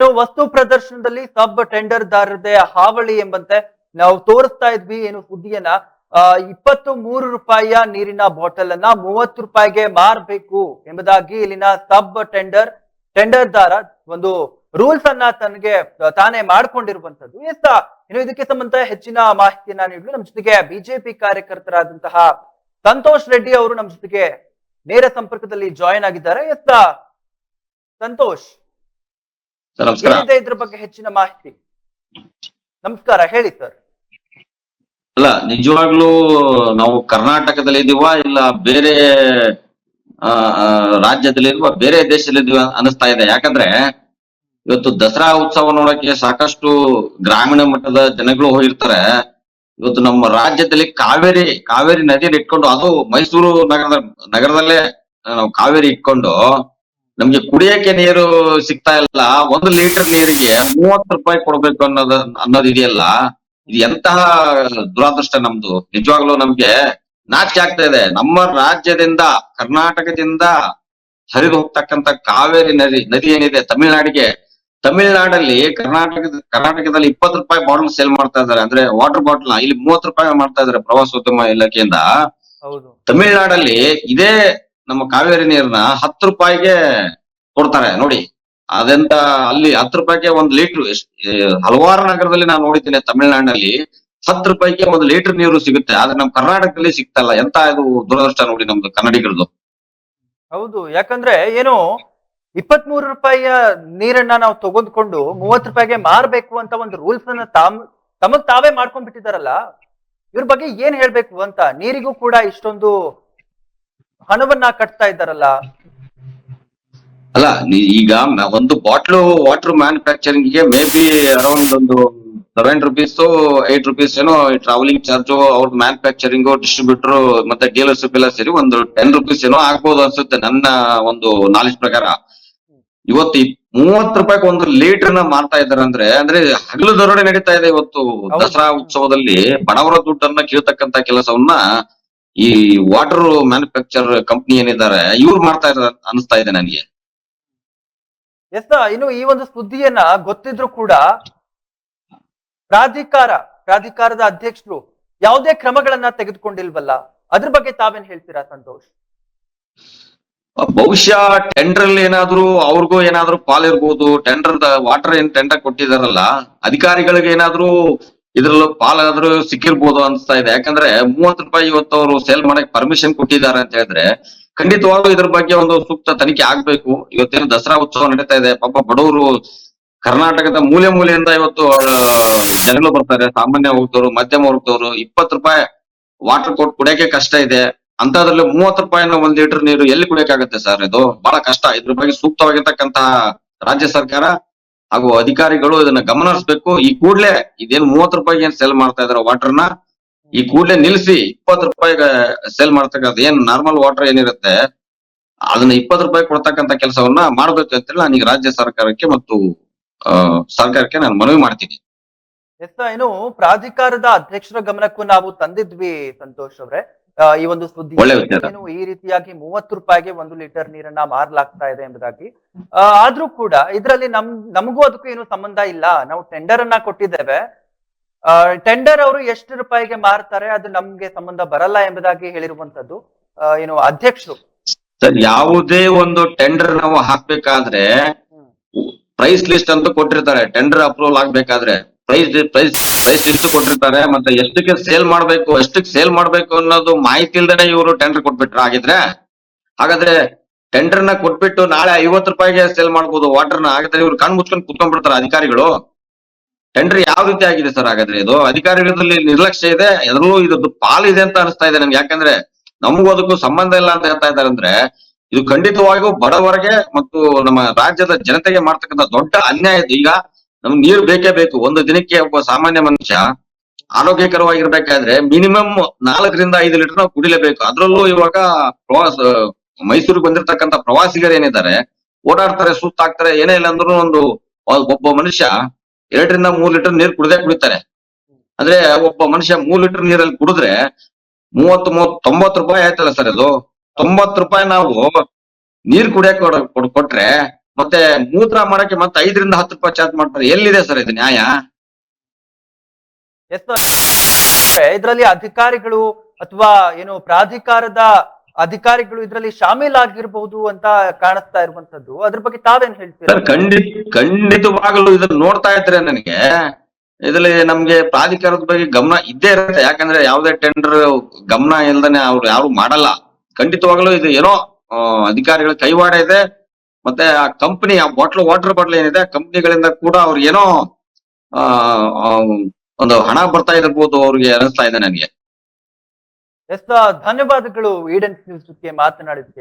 ವಸ್ತು ಪ್ರದರ್ಶನದಲ್ಲಿ ಸಬ್ ಟೆಂಡರ್ ದಾರರದೇ ಹಾವಳಿ ಎಂಬಂತೆ ನಾವು ತೋರಿಸ್ತಾ ಇದ್ವಿ ಏನು ಸುದ್ದಿಯನ್ನ. ಇಪ್ಪತ್ತು ಮೂರು ರೂಪಾಯಿಯ ನೀರಿನ ಬಾಟಲ್ ಅನ್ನ ಮೂವತ್ತು ರೂಪಾಯಿಗೆ ಮಾರಬೇಕು ಎಂಬುದಾಗಿ ಇಲ್ಲಿನ ಸಬ್ ಟೆಂಡರ್ ಟೆಂಡರ್ ದಾರ ಒಂದು ರೂಲ್ಸ್ ಅನ್ನ ತನಗೆ ತಾನೇ ಮಾಡ್ಕೊಂಡಿರುವಂತದ್ದು ಎಸ್ ಇನ್ನು ಇದಕ್ಕೆ ಸಂಬಂಧ ಹೆಚ್ಚಿನ ಮಾಹಿತಿಯನ್ನ ನೀಡಲು ನಮ್ಮ ಜೊತೆಗೆ ಬಿಜೆಪಿ ಕಾರ್ಯಕರ್ತರಾದಂತಹ ಸಂತೋಷ್ ರೆಡ್ಡಿ ಅವರು ನಮ್ಮ ಜೊತೆಗೆ ನೇರ ಸಂಪರ್ಕದಲ್ಲಿ ಜಾಯಿನ್ ಆಗಿದ್ದಾರೆ. ಎಸ್ ಸಂತೋಷ್. ನಮಸ್ಕಾರ. ಇದ್ರ ಬಗ್ಗೆ ಹೆಚ್ಚಿನ ಮಾಹಿತಿ. ನಮಸ್ಕಾರ ಹೇಳಿ ಸರ್. ಅಲ್ಲ ನಿಜವಾಗ್ಲೂ ನಾವು ಕರ್ನಾಟಕದಲ್ಲಿ ಇದೀವ ಇಲ್ಲ ಬೇರೆ ರಾಜ್ಯದಲ್ಲಿ ಇರುವ ಬೇರೆ ದೇಶದಲ್ಲಿ ಇದೀವ ಅನಿಸ್ತಾ ಇದೆ. ಯಾಕಂದ್ರೆ ಇವತ್ತು ದಸರಾ ಉತ್ಸವ ನೋಡಕ್ಕೆ ಸಾಕಷ್ಟು ಗ್ರಾಮೀಣ ಮಟ್ಟದ ಜನಗಳು ಹೋಗಿರ್ತಾರೆ. ಇವತ್ತು ನಮ್ಮ ರಾಜ್ಯದಲ್ಲಿ ಕಾವೇರಿ ಕಾವೇರಿ ನದಿಯನ್ನು ಇಟ್ಕೊಂಡು ಅದು ಮೈಸೂರು ನಗರದ ನಗರದಲ್ಲೇ ನಾವು ಕಾವೇರಿ ಇಟ್ಕೊಂಡು ನಮ್ಗೆ ಕುಡಿಯಕ್ಕೆ ನೀರು ಸಿಗ್ತಾ ಇಲ್ಲ. ಒಂದು ಲೀಟರ್ ನೀರಿಗೆ ಮೂವತ್ತು ರೂಪಾಯಿ ಕೊಡ್ಬೇಕು ಅನ್ನೋದ ಅನ್ನೋದು ಇದೆಯಲ್ಲ ಇದು ಎಂತಹ ದುರಾದೃಷ್ಟ ನಮ್ದು. ನಿಜವಾಗ್ಲೂ ನಮ್ಗೆ ನಾಚಿಕೆ ಆಗ್ತಾ ಇದೆ. ನಮ್ಮ ರಾಜ್ಯದಿಂದ ಕರ್ನಾಟಕದಿಂದ ಹರಿದು ಹೋಗ್ತಕ್ಕಂತ ಕಾವೇರಿ ನದಿ ನದಿ ಏನಿದೆ ತಮಿಳ್ನಾಡಿಗೆ. ತಮಿಳ್ನಾಡಲ್ಲಿ ಕರ್ನಾಟಕದ ಕರ್ನಾಟಕದಲ್ಲಿ ಇಪ್ಪತ್ತು ರೂಪಾಯಿ ಬಾಟಲ್ ಸೇಲ್ ಮಾಡ್ತಾ ಇದಾರೆ ಅಂದ್ರೆ ವಾಟರ್ ಬಾಟಲ್ ಇಲ್ಲಿ ಮೂವತ್ತು ರೂಪಾಯಿ ಮಾಡ್ತಾ ಇದಾರೆ ಪ್ರವಾಸೋದ್ಯಮ ಇಲಾಖೆಯಿಂದ. ತಮಿಳ್ನಾಡಲ್ಲಿ ಇದೇ ನಮ್ಮ ಕಾವೇರಿ ನೀರನ್ನ ಹತ್ತು ರೂಪಾಯಿಗೆ ಕೊಡ್ತಾರೆ, ನೋಡಿ. ಅದೆಂತ ಅಲ್ಲಿ ಹತ್ತು ರೂಪಾಯಿಗೆ ಒಂದು ಲೀಟರ್ ಹಲವಾರು ನಗರದಲ್ಲಿ ನಾನು ನೋಡಿದ್ದೀನಿ, ತಮಿಳುನಾಡಿನಲ್ಲಿ ಹತ್ತು ರೂಪಾಯಿಗೆ ಒಂದು ಲೀಟರ್ ನೀರು ಸಿಗುತ್ತೆ. ಆದ್ರೆ ನಮ್ಮ ಕರ್ನಾಟಕದಲ್ಲಿ ಸಿಗ್ತಲ್ಲ, ಎಂತ ಇದು ದುರದೃಷ್ಟ ನೋಡಿ ನಮ್ದು ಕನ್ನಡಿಗರದು. ಹೌದು, ಯಾಕಂದ್ರೆ ಏನು ಇಪ್ಪತ್ ಮೂರು ರೂಪಾಯಿಯ ನೀರನ್ನ ನಾವು ತಗೊಂಡ್ಕೊಂಡು ಮೂವತ್ ರೂಪಾಯಿಗೆ ಮಾರ್ಬೇಕು ಅಂತ ಒಂದು ರೂಲ್ಸ್ ಅನ್ನ ತಾಮ್, ತಮಗ್ ತಾವೇ ಮಾಡ್ಕೊಂಡ್ ಬಿಟ್ಟಿದಾರಲ್ಲ ಇವ್ರ ಬಗ್ಗೆ ಏನ್ ಹೇಳ್ಬೇಕು ಅಂತ, ನೀರಿಗೂ ಕೂಡ ಇಷ್ಟೊಂದು ಹಣವನ್ನ ಕಟ್ತಾ ಇದ್ದಾರಲ್ಲ? ಅಲ್ಲ ಈಗ ಒಂದು ಬಾಟ್ಲು ವಾಟರ್ ಮ್ಯಾನುಫ್ಯಾಕ್ಚರಿಂಗ್ಗೆ ಮೇ ಬಿ ಅರೌಂಡ್ ಒಂದು ಸೆವೆನ್ ರುಪೀಸ್ ಏಟ್ ರುಪೀಸ್ ಏನೋ ಟ್ರಾವೆಲಿಂಗ್ ಚಾರ್ಜ್ ಅವ್ರ ಮ್ಯಾನುಫ್ಯಾಕ್ಚರಿಂಗ್ ಡಿಸ್ಟ್ರಿಬ್ಯೂಟರ್ ಮತ್ತೆ ಡೀಲರ್ಶಿಪ್ ಎಲ್ಲ ಸೇರಿ ಒಂದು ಟೆನ್ ರುಪೀಸ್ ಏನೋ ಆಗ್ಬೋದು ಅನ್ಸುತ್ತೆ ನನ್ನ ಒಂದು ನಾಲೆಜ್ ಪ್ರಕಾರ. ಇವತ್ತು ಮೂವತ್ ರೂಪಾಯಿಗೆ ಒಂದು ಲೀಟರ್ನ ಮಾರ್ತಾ ಇದಾರೆ ಅಂದ್ರೆ ಅಂದ್ರೆ ಹಗಲು ದರೋಡೆ ನಡೀತಾ ಇದೆ ಇವತ್ತು ದಸರಾ ಉತ್ಸವದಲ್ಲಿ ಬಡವರ ದುಡ್ಡನ್ನ ಕೀಳ್ತಕ್ಕಂತ ಕೆಲಸವನ್ನ ಈ ವಾಟರ್ ಮ್ಯಾನುಫ್ಯಾಕ್ಚರ್ ಕಂಪ್ನಿ ಏನಿದ್ದಾರೆ ಇವ್ರು ಮಾಡ್ತಾ ಇರೋ ಅನಿಸ್ತಾ ಇದೆ ನನಗೆ. ಎಸ್ ಇನ್ನು ಈ ಒಂದು ಸುದ್ದಿಯನ್ನ ಗೊತ್ತಿದ್ರು ಕೂಡ ಪ್ರಾಧಿಕಾರ ಪ್ರಾಧಿಕಾರದ ಅಧ್ಯಕ್ಷರು ಯಾವುದೇ ಕ್ರಮಗಳನ್ನ ತೆಗೆದುಕೊಂಡಿಲ್ವಲ್ಲ ಅದ್ರ ಬಗ್ಗೆ ತಾವೇನ್ ಹೇಳ್ತೀರಾ ಸಂತೋಷ್? ಬಹುಶಃ ಟೆಂಡರ್ ಅಲ್ಲಿ ಏನಾದ್ರು ಅವ್ರಿಗೂ ಏನಾದ್ರು ಪಾಲಿರ್ಬೋದು ಟೆಂಡರ್ ವಾಟರ್ ಏನ್ ಟೆಂಡರ್ ಕೊಟ್ಟಿದಾರಲ್ಲ ಅಧಿಕಾರಿಗಳಿಗೆ ಏನಾದ್ರು ಇದ್ರಲ್ಲೂ ಪಾಲಾದ್ರೂ ಸಿಕ್ಕಿರ್ಬೋದು ಅನ್ಸ್ತಾ ಇದೆ. ಯಾಕಂದ್ರೆ ಮೂವತ್ತು ರೂಪಾಯಿ ಇವತ್ತು ಅವರು ಸೇಲ್ ಮಾಡಕ್ ಪರ್ಮಿಷನ್ ಕೊಟ್ಟಿದ್ದಾರೆ ಅಂತ ಹೇಳಿದ್ರೆ ಖಂಡಿತವಾಗ್ಲೂ ಇದ್ರ ಬಗ್ಗೆ ಒಂದು ಸೂಕ್ತ ತನಿಖೆ ಆಗ್ಬೇಕು. ಇವತ್ತೇನು ದಸರಾ ಉತ್ಸವ ನಡೀತಾ ಇದೆ. ಪಾಪ ಬಡವರು ಕರ್ನಾಟಕದ ಮೂಲೆ ಮೂಲೆಯಿಂದ ಇವತ್ತು ಜನಗಳು ಬರ್ತಾರೆ. ಸಾಮಾನ್ಯ ವರ್ಗದವರು, ಮಧ್ಯಮ ವರ್ಗದವರು. ಇಪ್ಪತ್ತು ರೂಪಾಯಿ ವಾಟರ್ ಕೋಟ್ ಕುಡಿಯಕ್ಕೆ ಕಷ್ಟ ಇದೆ. ಅಂತದ್ರಲ್ಲಿ ಮೂವತ್ತು ರೂಪಾಯಿನ ಒಂದ್ ಲೀಟರ್ ನೀರು ಎಲ್ಲಿ ಕುಡಿಯಕ್ಕಾಗತ್ತೆ ಸರ್ ಇದು? ಬಹಳ ಕಷ್ಟ. ಇದ್ರ ಬಗ್ಗೆ ಸೂಕ್ತವಾಗಿರ್ತಕ್ಕಂತಹ ರಾಜ್ಯ ಸರ್ಕಾರ ಹಾಗೂ ಅಧಿಕಾರಿಗಳು ಇದನ್ನ ಗಮನಿಸಬೇಕು ಈ ಕೂಡ್ಲೆ ಇದೇನ್ ಮೂವತ್ತು ರೂಪಾಯಿಗೆ ಏನ್ ಸೇಲ್ ಮಾಡ್ತಾ ಇದಾರೆ ವಾಟರ್ನ ಈ ಕೂಡ್ಲೆ ನಿಲ್ಸಿ ಇಪ್ಪತ್ತು ರೂಪಾಯಿಗೆ ಸೇಲ್ ಮಾಡ್ತಕ್ಕಂಥ ಏನ್ ನಾರ್ಮಲ್ ವಾಟರ್ ಏನಿರುತ್ತೆ, ಅದನ್ನ ಇಪ್ಪತ್ತು ರೂಪಾಯಿ ಕೊಡ್ತಕ್ಕಂಥ ಕೆಲಸವನ್ನ ಮಾಡ್ಬೇಕು ಅಂತೇಳಿ ನಾನು ಈಗ ರಾಜ್ಯ ಸರ್ಕಾರಕ್ಕೆ ಮತ್ತು ಸರ್ಕಾರಕ್ಕೆ ನಾನು ಮನವಿ ಮಾಡ್ತೀನಿ. ಏನು ಪ್ರಾಧಿಕಾರದ ಅಧ್ಯಕ್ಷರ ಗಮನಕ್ಕೂ ನಾವು ತಂದಿದ್ವಿ ಸಂತೋಷ್ ಅವ್ರೆ. ಈ ಒಂದು ಸುದ್ದಿ ಏನು ಈ ರೀತಿಯಾಗಿ ಮೂವತ್ತು ರೂಪಾಯಿಗೆ ಒಂದು ಲೀಟರ್ ನೀರನ್ನ ಮಾರಲಾಗ್ತಾ ಇದೆ ಎಂಬುದಾಗಿ. ಆದ್ರೂ ಕೂಡ ಇದರಲ್ಲಿ ನಮ್ ನಮಗೂ ಅದಕ್ಕೂ ಏನು ಸಂಬಂಧ ಇಲ್ಲ. ನಾವು ಟೆಂಡರ್ ಅನ್ನ ಕೊಟ್ಟಿದ್ದೇವೆ. ಟೆಂಡರ್ ಅವರು ಎಷ್ಟು ರೂಪಾಯಿಗೆ ಮಾರ್ತಾರೆ ಅದು ನಮ್ಗೆ ಸಂಬಂಧ ಬರಲ್ಲ ಎಂಬುದಾಗಿ ಹೇಳಿರುವಂತದ್ದು ಏನು ಅಧ್ಯಕ್ಷರು. ಯಾವುದೇ ಒಂದು ಟೆಂಡರ್ ನಾವು ಹಾಕ್ಬೇಕಾದ್ರೆ ಪ್ರೈಸ್ ಲಿಸ್ಟ್ ಅಂತ ಕೊಟ್ಟಿರ್ತಾರೆ. ಟೆಂಡರ್ ಅಪ್ರೂವಲ್ ಆಗ್ಬೇಕಾದ್ರೆ. ಪ್ರೈಸ್ ಪ್ರೈಸ್ ಪ್ರೈಸ್ ಇಷ್ಟು ಕೊಟ್ಟಿರ್ತಾರೆ ಮತ್ತೆ ಎಷ್ಟಕ್ಕೆ ಸೇಲ್ ಮಾಡ್ಬೇಕು, ಎಷ್ಟಕ್ಕೆ ಸೇಲ್ ಮಾಡ್ಬೇಕು ಅನ್ನೋದು ಮಾಹಿತಿ ಇಲ್ದೇನೆ ಇವರು ಟೆಂಡರ್ ಕೊಟ್ಬಿಟ್ರ. ಆಗಿದ್ರೆ ಹಾಗಾದ್ರೆ ಟೆಂಡರ್ನ ಕೊಟ್ಬಿಟ್ಟು ನಾಳೆ ಐವತ್ತು ರೂಪಾಯಿಗೆ ಸೇಲ್ ಮಾಡ್ಬೋದು ವಾಟರ್ನ. ಹಾಗಾದ್ರೆ ಇವ್ರು ಕಣ್ ಮುಚ್ಕೊಂಡು ಕುತ್ಕೊಂಡ್ಬಿಡ್ತಾರೆ ಅಧಿಕಾರಿಗಳು. ಟೆಂಡರ್ ಯಾವ ರೀತಿ ಆಗಿದೆ ಸರ್ ಹಾಗಾದ್ರೆ ಇದು? ಅಧಿಕಾರಿಗಳಲ್ಲಿ ನಿರ್ಲಕ್ಷ್ಯ ಇದೆ ಎದರಲ್ಲೂ ಪಾಲ್ ಪಾಲಿದೆ ಅಂತ ಅನಿಸ್ತಾ ಇದೆ ನಮ್ಗೆ. ಯಾಕಂದ್ರೆ ನಮಗೂ ಅದಕ್ಕೂ ಸಂಬಂಧ ಇಲ್ಲ ಅಂತ ಹೇಳ್ತಾ ಇದ್ದಾರೆ ಅಂದ್ರೆ, ಇದು ಖಂಡಿತವಾಗಿಯೂ ಬಡವರಿಗೆ ಮತ್ತು ನಮ್ಮ ರಾಜ್ಯದ ಜನತೆಗೆ ಮಾಡ್ತಕ್ಕಂಥ ದೊಡ್ಡ ಅನ್ಯಾಯ ಇದು ಈಗ ನಮ್ಗೆ ನೀರು ಬೇಕೇ ಬೇಕು. ಒಂದು ದಿನಕ್ಕೆ ಒಬ್ಬ ಸಾಮಾನ್ಯ ಮನುಷ್ಯ ಆರೋಗ್ಯಕರವಾಗಿರ್ಬೇಕಾದ್ರೆ ಮಿನಿಮಮ್ ನಾಲ್ಕರಿಂದ ಐದು ಲೀಟರ್ ನಾವು ಕುಡಿಲೇಬೇಕು. ಅದ್ರಲ್ಲೂ ಇವಾಗ ಪ್ರವಾಸ, ಮೈಸೂರಿಗೆ ಬಂದಿರತಕ್ಕಂತ ಪ್ರವಾಸಿಗರು ಏನಿದ್ದಾರೆ, ಓಡಾಡ್ತಾರೆ ಸುತ್ತಾಗ್ತಾರೆ ಏನೇ ಇಲ್ಲ ಅಂದ್ರೂ ಒಂದು ಒಬ್ಬ ಮನುಷ್ಯ ಎರಡರಿಂದ ಮೂರು ಲೀಟರ್ ನೀರು ಕುಡ್ದೇ ಕುಡಿತಾರೆ. ಅಂದ್ರೆ ಒಬ್ಬ ಮನುಷ್ಯ ಮೂರ್ ಲೀಟರ್ ನೀರಲ್ಲಿ ಕುಡಿದ್ರೆ ಮೂವತ್ತು ಮೂವತ್ ತೊಂಬತ್ತು ರೂಪಾಯಿ ಆಯ್ತಲ್ಲ ಸರ್ ಅದು. ತೊಂಬತ್ತು ರೂಪಾಯಿ ನಾವು ನೀರ್ ಕುಡಿಯಕ್ ಕೊಡ- ಕೊಟ್ರೆ ಮತ್ತೆ ಮೂತ್ರ ಮಾಡಕ್ಕೆ ಮತ್ತೆ ಐದರಿಂದ ಹತ್ತು ರೂಪಾಯಿ ಚಾರ್ಜ್ ಮಾಡ್ತಾರೆ. ಎಲ್ಲಿದೆ ಸರ್ ಇದು ನ್ಯಾಯ? ಎಸ್ ಇದರಲ್ಲಿ ಅಧಿಕಾರಿಗಳು ಅಥವಾ ಏನು ಪ್ರಾಧಿಕಾರದ ಅಧಿಕಾರಿಗಳು ಇದರಲ್ಲಿ ಶಾಮೀಲಾಗಿರಬಹುದು ಅಂತ ಕಾಣಿಸ್ತಾ ಇರುವಂತದ್ದು ಅದ್ರ ಬಗ್ಗೆ ತಾವೇನ್ ಹೇಳ್ತೀರಾ? ಖಂಡಿತ ಖಂಡಿತವಾಗಲೂ ಇದನ್ನ ನೋಡ್ತಾ ಇದ್ರೆ ನನಗೆ ಇದ್ರಲ್ಲಿ ನಮ್ಗೆ ಪ್ರಾಧಿಕಾರದ ಬಗ್ಗೆ ಗಮನ ಇದ್ದೇ ಇರುತ್ತೆ. ಯಾಕಂದ್ರೆ ಯಾವುದೇ ಟೆಂಡರ್ ಗಮನ ಇಲ್ದನೆ ಅವ್ರು ಯಾರು ಮಾಡಲ್ಲ. ಖಂಡಿತವಾಗ್ಲೂ ಇದು ಏನೋ ಅಧಿಕಾರಿಗಳ ಕೈವಾಡ ಇದೆ. ಮತ್ತೆ ಆ ಕಂಪನಿ ಆ ಬಾಟ್ಲ್ ವಾಟರ್ ಬಾಟ್ಲ್ ಏನಿದೆ ಕಂಪನಿಗಳಿಂದ ಕೂಡ ಅವ್ರಿಗೆ ಏನೋ, ಆ ಒಂದು ಹಣ ಬರ್ತಾ ಇರಬಹುದು ಅವ್ರಿಗೆ ಅನಿಸ್ತಾ ಇದೆ ನನಗೆ. ಎಸ್ ಧನ್ಯವಾದಗಳು, ಈಡನ್ ನ್ಯೂಸ್ ಜೊತೆ ಮಾತನಾಡಿದ್ಕೆ